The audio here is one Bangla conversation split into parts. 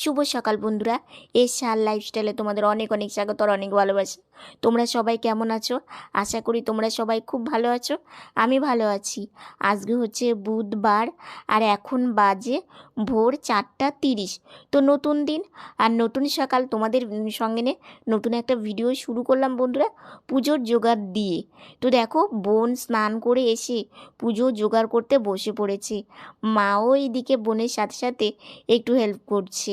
শুভ সকাল বন্ধুরা। এ শাল লাইফস্টাইলে তোমাদের অনেক অনেক স্বাগত আর অনেক ভালোবাসা। তোমরা সবাই কেমন আছো? আশা করি তোমরা সবাই খুব ভালো আছো। আমি ভালো আছি। আজকে হচ্ছে বুধবার আর এখন বাজে ভোর চারটা তিরিশ। তো নতুন দিন আর নতুন সকাল তোমাদের সঙ্গে নিয়ে নতুন একটা ভিডিও শুরু করলাম বন্ধুরা পুজোর জোগাড় দিয়ে। তো দেখো বোন স্নান করে এসে পুজো জোগাড় করতে বসে পড়েছে। মাও এদিকে বোনের সাথে সাথে একটু হেল্প করছে।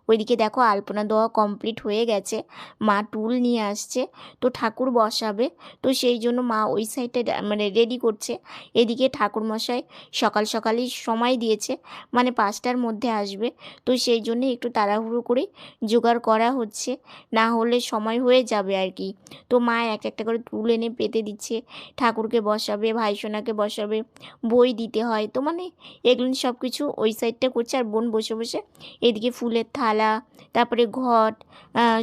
ওইদিকে দেখো আলপনা দেওয়া কমপ্লিট হয়ে গেছে। মা টুল নিয়ে আসছে, তো ঠাকুর বসাবে, তো সেই জন্য মা ওই সাইডটা মানে রেডি করছে। এদিকে ঠাকুর মশাই সকাল সকালই সময় দিয়েছে মানে পাঁচটার মধ্যে আসবে, তো সেই জন্য একটু তাড়াহুড়ো করে জোগাড় করা হচ্ছে, না হলে সময় হয়ে যাবে আর কি। তো মা এক একটা করে টুল এনে পেতে দিচ্ছে, ঠাকুরকে বসাবে ভাইসোনাকে বসাবে, বই দিতে হয়, তো মানে এগুলো সব কিছু ওই সাইডটা করছে, আর বোন বসে বসে এদিকে ফুলের থালা তারপরে ঘট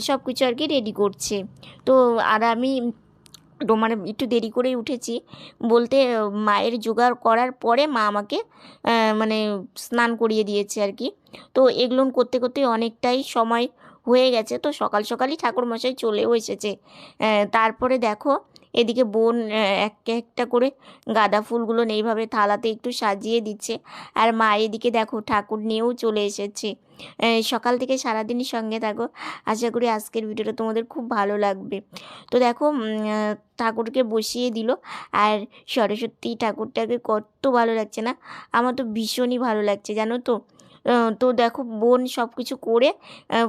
সব কিছু আর কি রেডি করছে। তো আর আমি তো মানে একটু দেরি করেই উঠেছি। বলতে মায়ের জোগাড় করার পরে মা আমাকে মানে স্নান করিয়ে দিয়েছে আর কি। তো এগুলো করতে করতে অনেকটাই সময় হয়ে গেছে। তো সকাল সকালই ঠাকুরমশাই চলেও এসেছে। তারপরে দেখো এদিকে বোন আহ, একটা করে গাঁদা ফুলগুলো এইভাবে থালাতে একটু সাজিয়ে দিচ্ছে। আর মা এদিকে দেখো ঠাকুর নিয়েও চলে এসেছে। সকাল থেকে সারাদিনই সঙ্গে থাকো। আশা করি আজকের ভিডিওটা তোমাদের খুব ভালো লাগবে। তো দেখো ঠাকুরকে বসিয়ে দিল। আর সরস্বতী ঠাকুরটাকে কত ভালো লাগছে না? আমার তো ভীষণই ভালো লাগছে, জানো তো। তো দেখো, বোন সব কিছু করে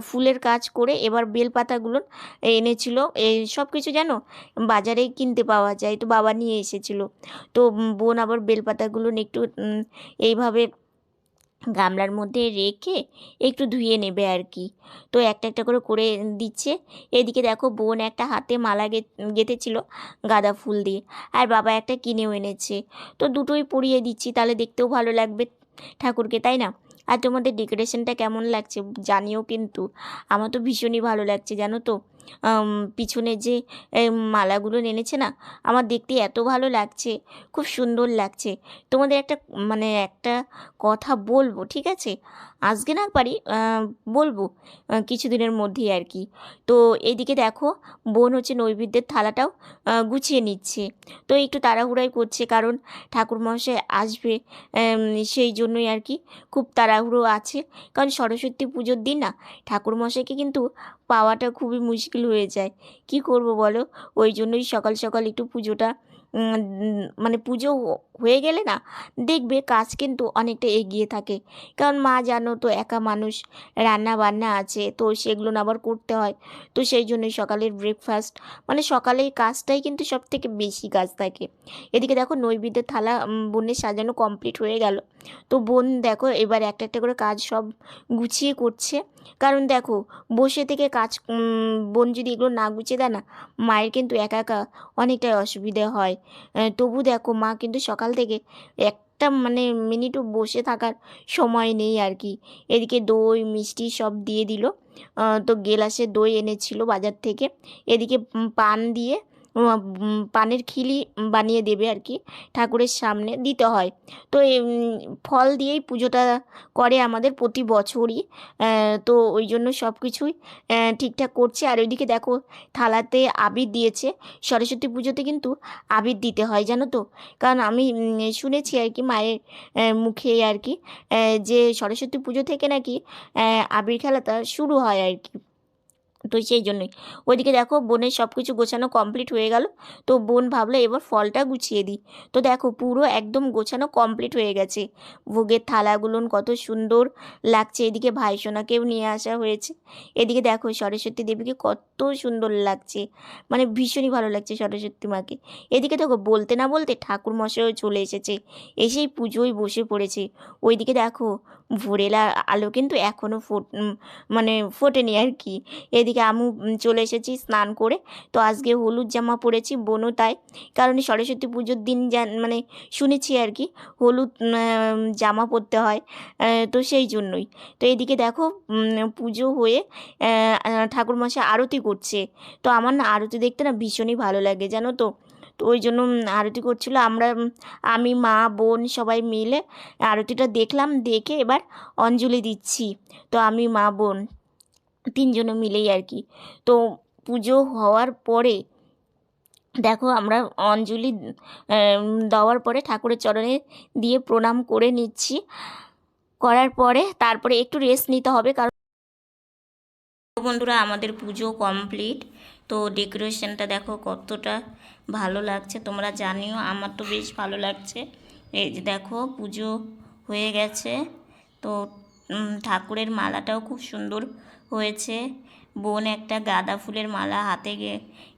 ফুলের কাজ করে এবার বেলপাতাগুলো এনেছিল। এই সব কিছু জানো, বাজারেই কিনতে পাওয়া যায়। তো বাবা নিয়ে এসেছিল। তো বোন আবার বেলপাতাগুলো একটু এইভাবে গামলার মধ্যে রেখে একটু ধুয়ে নেবে আর কি। তো একটা একটা করে করে দিচ্ছে। এদিকে দেখো বোন একটা হাতে মালা গেঁথেছিল গাঁদা ফুল দিয়ে। আর বাবা একটা কিনেও এনেছে। তো দুটোই পরিয়ে দিচ্ছি, তাহলে দেখতেও ভালো লাগবে ঠাকুরকে, তাই না? আর তোমাদের ডেকোরেশনটা কেমন লাগছে জানিও কিন্তু। আমার তো ভীষণই ভালো লাগছে, জানো তো? পিছনে যে মালাগুলো এনেছে না, আমার দেখতে এত ভালো লাগছে, খুব সুন্দর লাগছে। তোমাদের একটা মানে একটা কথা বলব, ঠিক আছে? আজকে না পারি বলব কিছুদিনের মধ্যেই আর কি। তো এদিকে দেখো, বোন হচ্ছে নৈবেদ্যের থালাটাও গুছিয়ে নিচ্ছে। তো একটু তাড়াহুড়াই করছে, কারণ ঠাকুরমশাই আসবে সেই জন্যই আর কি খুব তাড়াহুড়ো আছে। কারণ সরস্বতী পুজোর দিন না, ঠাকুরমশাইকে কিন্তু পাওয়াটা খুবই মুশকিল হয়ে যায়। কি করব বলো? ওই জন্যই সকাল সকাল একটু পুজোটা মানে পুজো হয়ে গেলে না, দেখবে কাজ কিন্তু অনেকটা এগিয়ে থাকে। কারণ মা জানো তো একা মানুষ রান্না বান্না আছে, তো সেগুলো আবার করতে হয়। তো সেই জন্যই সকালের ব্রেকফাস্ট মানে সকালের কাজটাই কিন্তু সব থেকে বেশি কাজ থাকে। এদিকে দেখো নৈবেদ্যের থালা বোনের সাজানো কমপ্লিট হয়ে গেল। তো বোন দেখো এবার একটা একটা করে কাজ সব গুছিয়ে করছে। কারণ দেখো, বসে থেকে কাজ বোন যদি এগুলো না গুছিয়ে দেয় না, মায়ের কিন্তু একা একা অনেকটাই অসুবিধে হয়। তবু দেখো, মা কিন্তু সকাল থেকে একটা মানে মিনিটও বসে থাকার সময় নেই আর কি। এদিকে দই, মিষ্টি সব দিয়ে দিল। তো গেলাসে দই এনেছিল বাজার থেকে। এদিকে পান দিয়ে পানের খিলি বানিয়ে দেবে আর কি, ঠাকুরের সামনে দিতে হয়। তো ফল দিয়েই পুজোটা করে আমাদের প্রতি বছরই। তো ওই জন্য সব কিছুই ঠিকঠাক করছে। আর ওইদিকে দেখো, থালাতে আবির দিয়েছে। সরস্বতী পুজোতে কিন্তু আবির দিতে হয়, জানো তো? কারণ আমি শুনেছি আর কি মায়ের মুখে আর কি যে সরস্বতী পুজো থেকে নাকি আবির খেলাটা শুরু হয় আর কি। তো সেই জন্যই। ওইদিকে দেখো বোনের সব কিছু গোছানো কমপ্লিট হয়ে গেল। তো বোন ভাবলো এবার ফলটা গুছিয়ে দিই। তো দেখো পুরো একদম গোছানো কমপ্লিট হয়ে গেছে। ভোগের থালাগুলো কত সুন্দর লাগছে। এদিকে ভাইসোনাকেও নিয়ে আসা হয়েছে। এদিকে দেখো সরস্বতী দেবীকে কত সুন্দর লাগছে। মানে ভীষণই ভালো লাগছে সরস্বতী মাকে। এদিকে দেখো বলতে না বলতে ঠাকুর মশাইও চলে এসেছে। এসেই পুজোয় বসে পড়েছে। ওইদিকে দেখো ভোরেলা আলো কিন্তু এখনও ফোট মানে ফোটেনি আর কি। এদিকে আমু উম, চলে এসেছি স্নান করে। তো আজকে হলুদ জামা পরেছি বোনও তাই। কারণ সরস্বতী পুজোর দিন মানে শুনেছি আর কি হলুদ জামা পরতে হয় তো সেই জন্যই। তো এদিকে দেখো পুজো হয়ে ঠাকুরমশাই আরতি করছে। তো আমার না আরতি দেখতে না ভীষণই ভালো লাগে জানো তো? তো ওই জন্য আরতি করছিল। আমরা আমি মা বোন সবাই মিলে আরতিটা দেখলাম দেখে এবার অঞ্জলি দিচ্ছি। তো আমি মা বোন। তিনজনে মিলেই আর কি। তো পুজো হওয়ার পরে, দেখো আমরা অঞ্জলি দেওয়ার পরে ঠাকুরের চরণে দিয়ে প্রণাম করে নিচ্ছি। করার পরে তারপরে একটু রেস্ট নিতে হবে কারণ বন্ধুরা আমাদের পুজো কমপ্লিট তো ডেকোরেশনটা দেখো কতটা ভালো লাগছে। তোমরা জানিও, আমার তো বেশ ভালো লাগছে। এই যে দেখো পুজো হয়ে গেছে। তো ঠাকুরের মালাটাও খুব সুন্দর হয়েছে। বোন একটা গাঁদা ফুলের মালা হাতে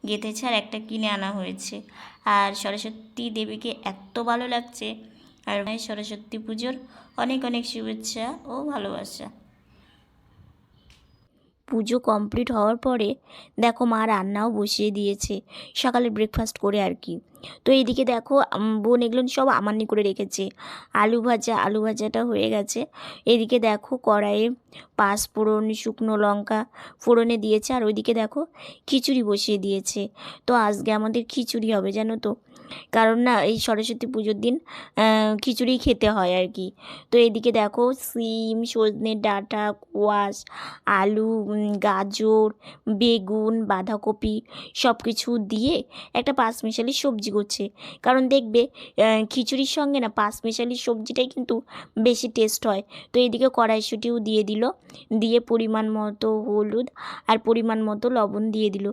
গেঁথেছে আর একটা কিনে আনা হয়েছে। আর সরস্বতী দেবীকে এত ভালো লাগছে। আর সরস্বতী পুজোর অনেক অনেক শুভেচ্ছা ও ভালোবাসা। পুজো কমপ্লিট হওয়ার পরে দেখো মা রান্নাও বসিয়ে দিয়েছে। সকালে ব্রেকফাস্ট করে আর কি। তো এইদিকে দেখো বোন এগুলো সব আমানি করে রেখেছে। আলু ভাজা, আলু ভাজাটা হয়ে গেছে। এদিকে দেখো কড়াইয়ে পাঁচ ফোড়ন, শুকনো লঙ্কা ফোড়নে দিয়েছে। আর ওইদিকে দেখো খিচুড়ি বসিয়ে দিয়েছে। তো আজকে আমাদের খিচুড়ি হবে, জানো তো? কারণ না এই সরস্বতী পুজোর দিন খিচুড়ি খেতে হয় আর কি। তো এদিকে দেখো সিম, সজনে ডাঁটা, কোয়াশ, আলু গাজর, বেগুন, বাঁধাকপি সব কিছু দিয়ে একটা পাঁচমিশালি সবজি করছে। কারণ দেখবে খিচুড়ির সঙ্গে না পাঁচমিশালি সবজিটাই কিন্তু বেশি টেস্ট হয়। তো এদিকে কড়াইশুঁটিও দিয়ে দিল, দিয়ে পরিমাণ মতো হলুদ আর পরিমাণ মতো লবণ দিয়ে দিল।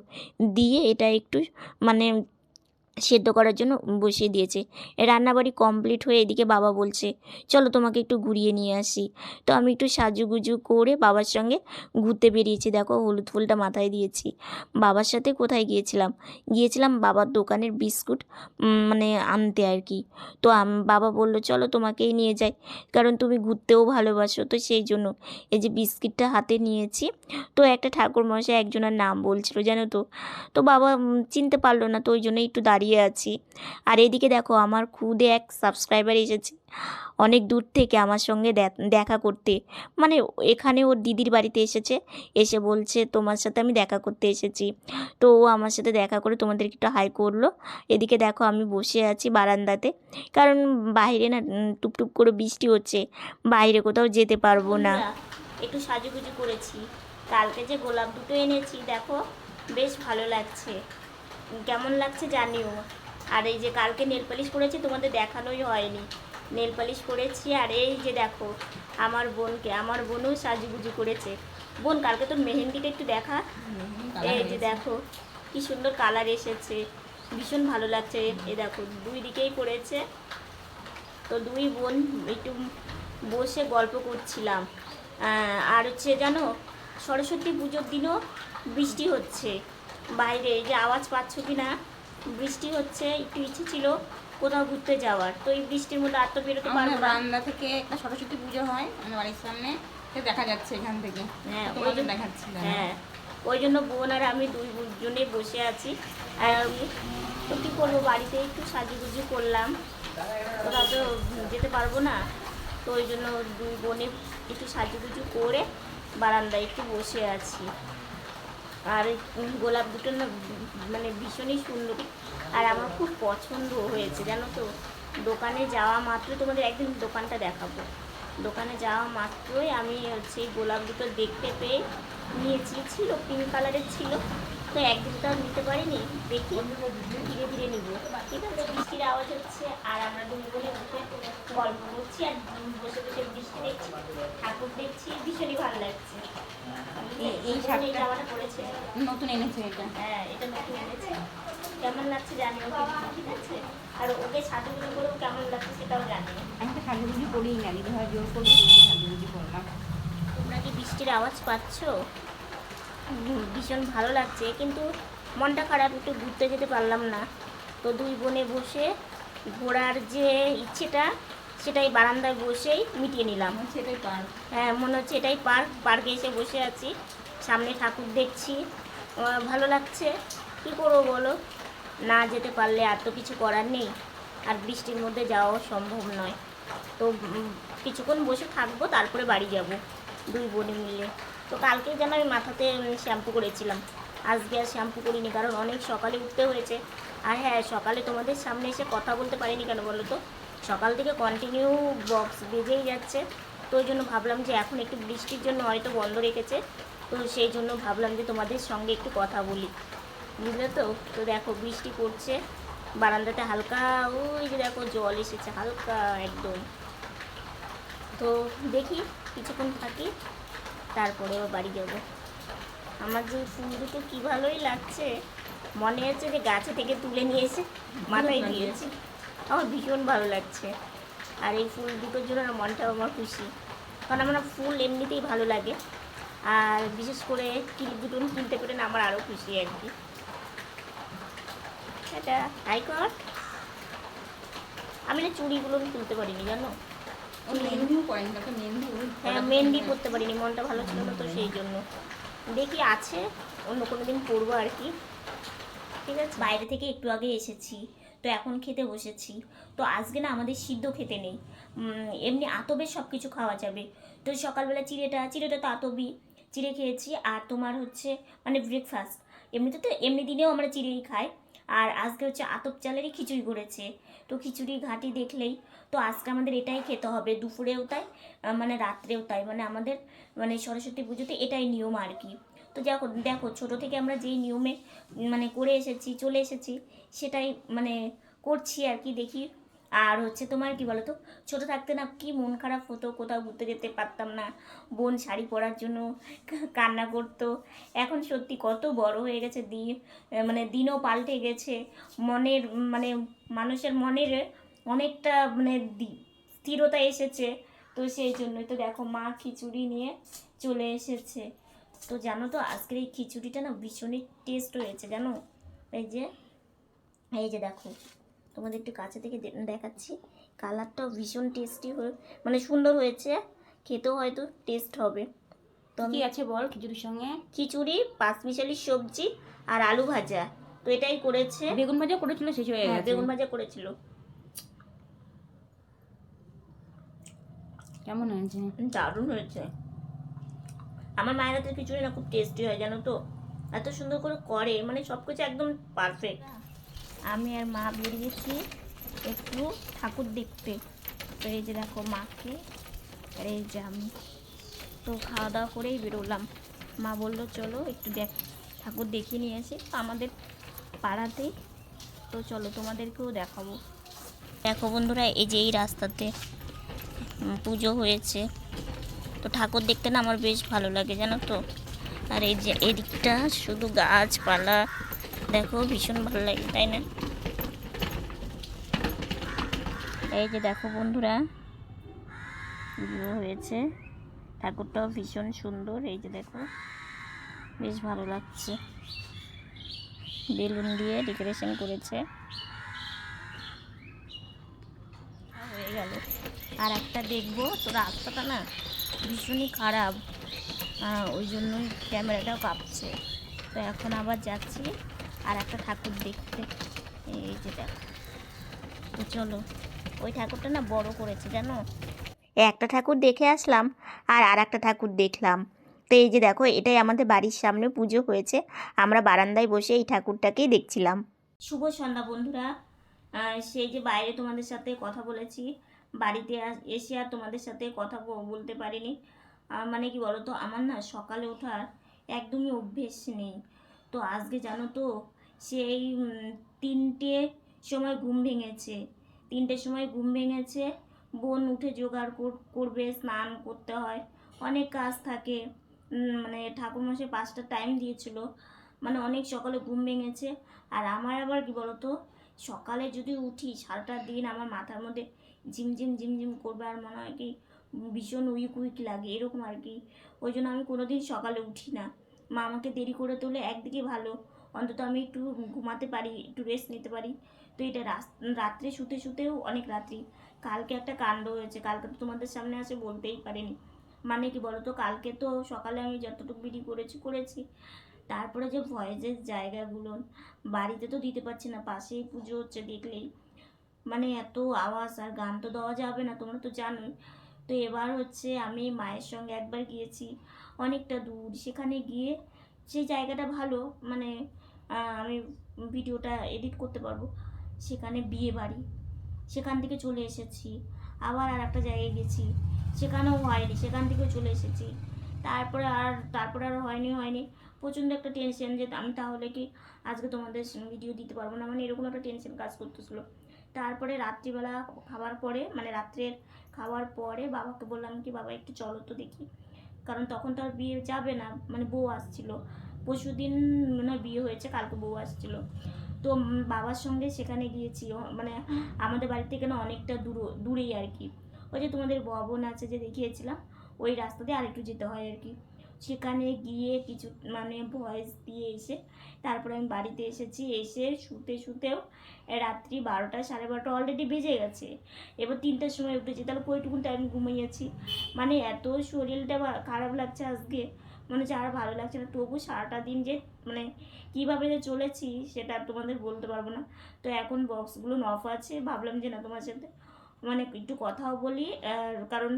দিয়ে এটা একটু মানে সেদ্ধ করার জন্য বসিয়ে দিয়েছে। রান্নাবাড়ি কমপ্লিট হয়ে এদিকে বাবা বলছে, চলো তোমাকে একটু ঘুরিয়ে নিয়ে আসি। তো আমি একটু সাজুগুজু করে বাবার সঙ্গে ঘুরতে বেরিয়েছি। দেখো, হলুদ ফুলটা মাথায় দিয়েছি। বাবার সাথে কোথায় গিয়েছিলাম? গিয়েছিলাম বাবার দোকানের বিস্কুট মানে আনতে আর কি। তো বাবা বলল, চলো তোমাকেই নিয়ে যাই, কারণ তুমি ঘুরতেও ভালোবাসো। তো সেই জন্য এই যে বিস্কিটটা হাতে নিয়েছি। তো একটা ঠাকুর মশাই একজনের নাম বলছিল, জানো তো? তো বাবা চিনতে পারল না, তো ওই জন্য একটু দাঁড়িয়ে আছি। আর এদিকে দেখো, আমার খুদে এক সাবস্ক্রাইবার এসেছে। অনেক দূর থেকে আমার সঙ্গে দেখা করতে। মানে এখানে ওর দিদির বাড়িতে এসেছে। এসে বলছে, তোমার সাথে আমি দেখা করতে এসেছি। তো ও আমার সাথে দেখা করে তোমাদেরকে একটু হাই করল। এদিকে দেখো, আমি বসে আছি বারান্দাতে। কারণ বাইরে না টুপটুপ করে বৃষ্টি হচ্ছে। বাইরে কোথাও যেতে পারব না। একটু সাজুগুজু করেছি। কালকে যে গোলাপ দুটো এনেছি, দেখো, বেশ ভালো লাগছে। কেমন লাগছে জানিও। আর এই যে কালকে নেল পালিশ করেছি তোমাদের দেখানোই হয়নি। নেল পালিশ করেছি আর এই যে দেখো আমার বোনকে আমার বোনও সাজুগুজু করেছে। বোন কালকে তোর মেহেন্দিটা একটু দেখা। এই যে দেখো কি সুন্দর কালার এসেছে। ভীষণ ভালো লাগছে। এ দেখো দুই দিকেই করেছে। তো দুই বোন একটু বসে গল্প করছিলাম। আর হচ্ছে জানো সরস্বতী পুজোর দিনও বৃষ্টি হচ্ছে। বাইরে এই যে আওয়াজ পাচ্ছ কি না বৃষ্টি হচ্ছে একটু ইচ্ছে ছিল কোথাও ঘুরতে যাওয়ার। তো এই বৃষ্টির মধ্যে আর তো বেরোতে পারব না। বারান্দা থেকে একটা সরস্বতী পুজো হয় আমার বাড়ির সামনে দেখা যাচ্ছে এখান থেকে। হ্যাঁ ওই জন্য দেখাচ্ছিলাম। হ্যাঁ ওই জন্য বোন আর আমি দুই জনে বসে আছি। আর তো কী করব বাড়িতে? একটু সাজুগুজু করলাম। কোথাও তো যেতে পারব না। তো ওই জন্য দুই বোনে একটু সাজুগুজু করে বারান্দায় একটু বসে আছি। আর গোলাপ দুটো না মানে ভীষণই সুন্দর। আর আমার খুব পছন্দ হয়েছে, জানো তো? দোকানে যাওয়া মাত্র তোমাদের একদিন দোকানটা দেখাবো। দোকানে যাওয়া মাত্রই আমি হচ্ছে গোলাপ দুটো দেখতে পেয়ে নিয়েছি, ছিল পিঙ্ক কালারের ছিল। তো একদিন তো নিতে পারিনি দেখি। ধীরে ধীরে নিব ঠিক আছে? বৃষ্টির আওয়াজ হচ্ছে আর আমরা বোনে বসে গল্প করছি আর বসে বসে বৃষ্টি দেখছি ঠাকুর দেখছি ভীষণই ভালো লাগছে। এই- জামাটা পরেছে নতুন এনেছে এটা। হ্যাঁ এটা নতুন এনেছে। কেমন লাগছে জানি ওকে ঠিক আছে? আর ওকে সাজুগুলো করেও কেমন লাগছে সেটাও জানি আমি তো সাজুগুজি করিই না দিদি ভাই জোর আমি সাজুগুজি করলাম তোমরা কি বৃষ্টির আওয়াজ পাচ্ছ? ভীষণ ভালো লাগছে কিন্তু মনটা খারাপ একটু ঘুরতে যেতে পারলাম না। তো দুই বোনে বসে ঘোরার যে ইচ্ছেটা সেটাই বারান্দায় বসেই মিটিয়ে নিলাম। সেটাই পার হ্যাঁ মনে হচ্ছে এটাই পার্ক। পার্কে এসে বসে আছি। সামনে ঠাকুর দেখছি। ভালো লাগছে। কী করব বলো? না যেতে পারলে আর তো কিছু করার নেই। আর বৃষ্টির মধ্যে যাওয়াও সম্ভব নয়। তো কিছুক্ষণ বসে থাকব তারপরে বাড়ি যাব। দুই বোনে মিলে। তো কালকেই যেন আমি মাথাতে শ্যাম্পু করেছিলাম। আজকে আর শ্যাম্পু করিনি, কারণ অনেক সকালে উঠতে হয়েছে। আর হ্যাঁ সকালে তোমাদের সামনে এসে কথা বলতে পারিনি কেন বলো তো? সকাল থেকে কন্টিনিউ বক্স বেজেই যাচ্ছে। তো ওই জন্য ভাবলাম যে এখন একটু বৃষ্টির জন্য হয়তো বন্ধ রেখেছে। তো সেই জন্য ভাবলাম যে তোমাদের সঙ্গে একটু কথা বলি। বুঝলে তো? তো দেখো, বৃষ্টি পড়ছে। বারান্দাতে হালকা, ওই যে দেখো, জল এসেছে হালকা একদম। তো দেখি, কিছুক্ষণ থাকি। তারপরে আবার বাড়ি যাব। আমার যে ফুল দুটো কী ভালোই লাগছে মনে হচ্ছে যে গাছে থেকে তুলে নিয়ে এসে মাথায় দিয়েছি। আমার ভীষণ ভালো লাগছে। আর এই ফুল দুটোর জন্য মনটাও আমার খুশি। কারণ আমার ফুল এমনিতেই ভালো লাগে। আর বিশেষ করে টিপ দুটো কিনতে পেরে না আমার আরও খুশি আর কি। এটা হাই কর। আমি না চুড়িগুলো তুলতে পারিনি জানো? হ্যাঁ মেহেন্দি করতে পারিনি মনটা ভালো ছিল না তো সেই জন্য। দেখি আছে অন্য কোনো দিন পরবো আর কি। ঠিক আছে বাইরে থেকে একটু আগে এসেছি তো এখন খেতে বসেছি। তো আজকে না আমাদের সিদ্ধ খেতে নেই। এমনি আতবে সব কিছু খাওয়া যাবে। তো সকালবেলা চিড়েটা চিড়েটা তো আতবই চিড়ে খেয়েছি আর তোমার হচ্ছে মানে ব্রেকফাস্ট এমনিতে তো এমনি দিনেও আমরা চিড়েই খাই। আর আজকে হচ্ছে আতপ চালেরই খিচুড়ি করেছে। তো খিচুড়ির ঘাটি দেখলেই তো আজকে আমাদের এটাই খেতে হবে, দুপুরেও তাই মানে রাত্রেও তাই মানে আমাদের মানে সরস্বতী পুজোতে এটাই নিয়ম আর কি। তো দেখো দেখো, ছোটো থেকে আমরা যেই নিয়মে মানে করে এসেছি, চলে এসেছি, সেটাই মানে করছি আর কি, দেখি আর হচ্ছে তোমার কি বলো তো ছোটো থাকতে না কি মন খারাপ হতো, কোথাও ঘুরতে যেতে পারতাম না। বোন শাড়ি পরার জন্য কান্না করতো। এখন সত্যি কত বড় হয়ে গেছে দিন মানে দিনও পাল্টে গেছে। মনের মানে মানুষের মনের অনেকটা মানে স্থিরতা এসেছে। তো সেই জন্যই তো দেখো মা খিচুড়ি নিয়ে চলে এসেছে। তো জানো তো আজকের এই খিচুড়িটা না ভীষণই টেস্ট হয়েছে, জানো? এই যে এই যে দেখো। তোমাদের একটু কাছে থেকে দেখাচ্ছি। কালারটাও ভীষণ টেস্টি হয়ে মানে সুন্দর হয়েছে। খেতেও হয়তো টেস্ট হবে। তো কি আছে বল খিচুড়ির সঙ্গে? খিচুড়ি পাঁচমিশালি সবজি আর আলু ভাজা। তো এটাই করেছে। বেগুন ভাজা করেছিল শেষ হয়ে হ্যাঁ গেছে। বেগুন ভাজা করেছিল। কেমন হয়েছে? দারুণ হয়েছে। আমার মায়ের হাতের খিচুড়ি না খুব টেস্টি হয় জানো তো? এত সুন্দর করে করে মানে সব কিছু একদম পারফেক্ট আমি আর মা বেরিয়েছি একটু ঠাকুর দেখতে। তো এই যে দেখো মাকে, আর এই যে আমি। তো খাওয়া দাওয়া করেই বেরোলাম। মা বলল, চলো একটু দেখ, ঠাকুর দেখিয়ে নিয়ে আসি। আমাদের পাড়াতেই। তো চলো তোমাদেরকেও দেখাবো। দেখো বন্ধুরা, এই যে এই রাস্তাতে পুজো হয়েছে। তো ঠাকুর দেখতে না আমার বেশ ভালো লাগে, জানো তো? আর এই যে এদিকটা শুধু গাছপালা। দেখো, ভীষণ ভালো লাগে, তাই না? এই যে দেখো বন্ধুরা পুজো হয়েছে। ঠাকুরটাও ভীষণ সুন্দর, এই যে দেখো, বেশ ভালো লাগছে। বেলুন দিয়ে ডেকোরেশন করেছে। হয়ে গেল। আর একটা দেখব তো রাস্তাটা না ভীষণই খারাপ। ওই জন্যই ক্যামেরাটাও কাঁপছে। তো এখন আবার যাচ্ছি। আর একটা ঠাকুর দেখতে। এই যে দেখো। চলো, ওই ঠাকুরটা না বড় করেছে, জানো? একটা ঠাকুর দেখে আসলাম আর আর একটা ঠাকুর দেখলাম। তো এই যে দেখো, এটাই আমাদের বাড়ির সামনে পুজো হয়েছে। আমরা বারান্দায় বসে এই ঠাকুরটাকেই দেখছিলাম। শুভ সন্ধ্যা বন্ধুরা। সেই যে বাইরে তোমাদের সাথে কথা বলেছি, বাড়িতে এসে আর তোমাদের সাথে কথা বলতে পারিনি। মানে কি বলো তো আমার না সকালে ওঠার একদমই অভ্যেস নেই। তো আজকে জানো তো সেই তিনটে সময় ঘুম ভেঙেছে। তিনটের সময় ঘুম ভেঙেছে, বোন উঠে জোগাড় কর- করবে, স্নান করতে হয়, অনেক কাজ থাকে। মানে ঠাকুরমশাই পাঁচটা টাইম দিয়েছিল মানে অনেক সকালে ঘুম ভেঙেছে। আর আমার আবার কি বলতো, সকালে যদি উঠি, সারাটা দিন আমার মাথার মধ্যে ঝিমঝিম ঝিমঝিম করবে আর মনে হয় কি ভীষণ উইক উইক লাগে, এরকম আর কি। ওই জন্য আমি কোনোদিন সকালে উঠি না। মা আমাকে দেরি করে তোলে, একদিকে ভালো। অন্তত আমি একটু ঘুমাতে পারি, একটু রেস্ট নিতে পারি। তো এটা রাত্রে শুতে শুতেও অনেক রাত্রি। কালকে একটা কাণ্ড হয়েছে, কালকে তো তোমাদের সামনে আসে বলতেই পারিনি। মানে কি বলতো, কালকে তো সকালে আমি যতটুকু বিড়ি করেছি করেছি। তারপরে যে ভয়েজের জায়গাগুলো, বাড়িতে তো দিতে পারছি না, পাশেই পুজো হচ্ছে দেখলেই। মানে এত আওয়াজ আর গান তো দেওয়া যাবে না, তোমরা তো জানোই। তো এবার হচ্ছে আমি মায়ের সঙ্গে একবার গিয়েছি, অনেকটা দূর। সেখানে গিয়ে সেই জায়গাটা ভালো মানে আমি ভিডিওটা এডিট করতে পারব, সেখানে বিয়ে বাড়ি। সেখান থেকে চলে এসেছি। আবার আর একটা জায়গায় গেছি। সেখানেও হয়নি, সেখান থেকেও চলে এসেছি। তারপরে আর তারপরে আর হয়নি হয়নি। প্রচণ্ড একটা টেনশন যে আমি তাহলে কি আজকে তোমাদের ভিডিও দিতে পারব না? মানে এরকম একটা টেনশন কাজ করতেছিল। তারপরে রাত্রিবেলা খাবার পরে মানে রাত্রের খাওয়ার পরে বাবাকে বললাম কি, বাবা, একটু চলো তো দেখি। কারণ তখন তো আর বিয়ে যাবে না মানে বউ আসছিল। পরশু দিন মনে হয় বিয়ে হয়েছে, কালকে বউ আসছিল। তো বাবার সঙ্গে সেখানে গিয়েছি। মানে আমাদের বাড়ি থেকে না অনেকটা দূর, দূরেই আর কি। ওই যে তোমাদের ভবন আছে যে দেখিয়েছিলাম, ওই রাস্তা দিয়ে আরেকটু যেতে হয় আর কি। সেখানে গিয়ে কিছু মানে ভয়েস দিয়ে এসে, তারপরে আমি বাড়িতে এসেছি, এসে শুতে শুতেও রাত্রি বারোটা, সাড়ে বারোটা অলরেডি বেজে গেছে। এবার তিনটার সময় উঠেছি, তাহলে কইটুকুন টাইম ঘুমিয়েছি। মানে এত শরীরটা খারাপ লাগছে আজকে। মনে হচ্ছে আর ভালো লাগছে না। তবু সারাটা দিন যে মানে কীভাবে যে চলেছি, সেটা আর তোমাদের বলতে পারব না। তো এখন বক্সগুলো অফ আছে। ভাবলাম যে না, তোমার সাথে মানে একটু কথাও বলি। আর কারণ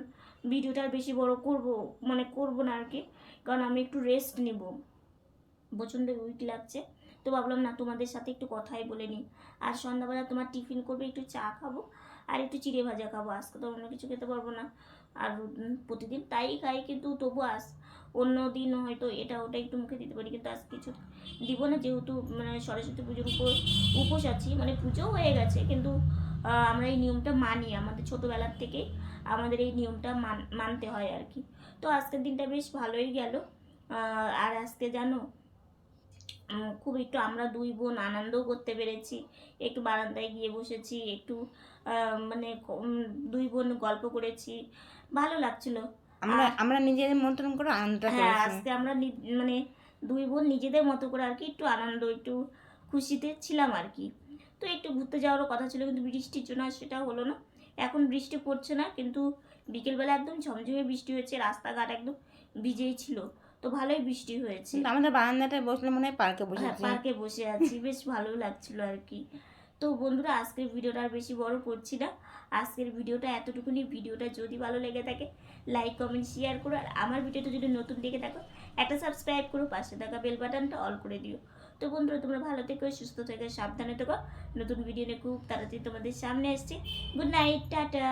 ভিডিওটা বেশি বড় করব মানে করব না আর কি। কারণ আমি একটু রেস্ট নিব। প্রচণ্ড উইক লাগছে। তো ভাবলাম না, তোমাদের সাথে একটু কথাই বলে নিই। আর সন্ধ্যাবেলা তোমার টিফিন করবে, একটু চা খাব আর একটু চিড়ে ভাজা খাব। আজকে তো অন্য কিছু খেতে পারব না। আর প্রতিদিন তাই খাই, কিন্তু তবু আস অন্য দিন হয়তো এটা ওটা একটু মুখে দিতে পারি। কিন্তু আজ কিছু দিব না, যেহেতু মানে সরস্বতী পুজোর উপর উপোস আছি মানে পুজো হয়ে গেছে। কিন্তু আমরা এই নিয়মটা মানি। আমাদের ছোটোবেলার থেকে আমাদের এই নিয়মটা মান, মানতে হয় আর কি। তো আজকের দিনটা বেশ ভালোই গেল। আর আজকে জানো খুব একটু আমরা দুই বোন আনন্দও করতে পেরেছি। একটু বারান্দায় গিয়ে বসেছি একটু মানে দুই বোন গল্প করেছি। ভালো লাগছিল। আমরা আমরা নিজেদের মতন করে আনন্দ হ্যাঁ আজকে আমরা মানে দুই বোন নিজেদের মতো করে আর কি একটু আনন্দ একটু খুশিতে ছিলাম আর কি। তো একটু ঘুরতে যাওয়ারও কথা ছিল কিন্তু বৃষ্টির জন্য সেটা হলো না। এখন বৃষ্টি পড়ছে না কিন্তু বিকেলবেলা একদম ঝমঝমে বৃষ্টি হয়েছে রাস্তাঘাট একদম ভিজেই ছিল। তো ভালোই বৃষ্টি হয়েছে। আমাদের বারান্দাটায় বসলে মনে হয় পার্কে বসে হ্যাঁ পার্কে বসে আছি বেশ ভালো লাগছিল আর কি। তো বন্ধুরা আজকের ভিডিওটা আর বেশি বড় করছি না। আজকের ভিডিওটা এতটুকুনি। ভিডিওটা যদি ভালো লেগে থাকে লাইক কমেন্ট শেয়ার করো। আর আমার ভিডিওটা যদি নতুন দেখে থাকো একটা সাবস্ক্রাইব করো পাশে থাকা বেল বাটনটা অল করে দিও। তো বন্ধুরা, তোমরা ভালো থেকো, সুস্থ থেকো, সাবধানে থেকো। নতুন ভিডিও নিয়ে খুব তাড়াতাড়ি তোমাদের সামনে এসছি গুড নাইট টাটা।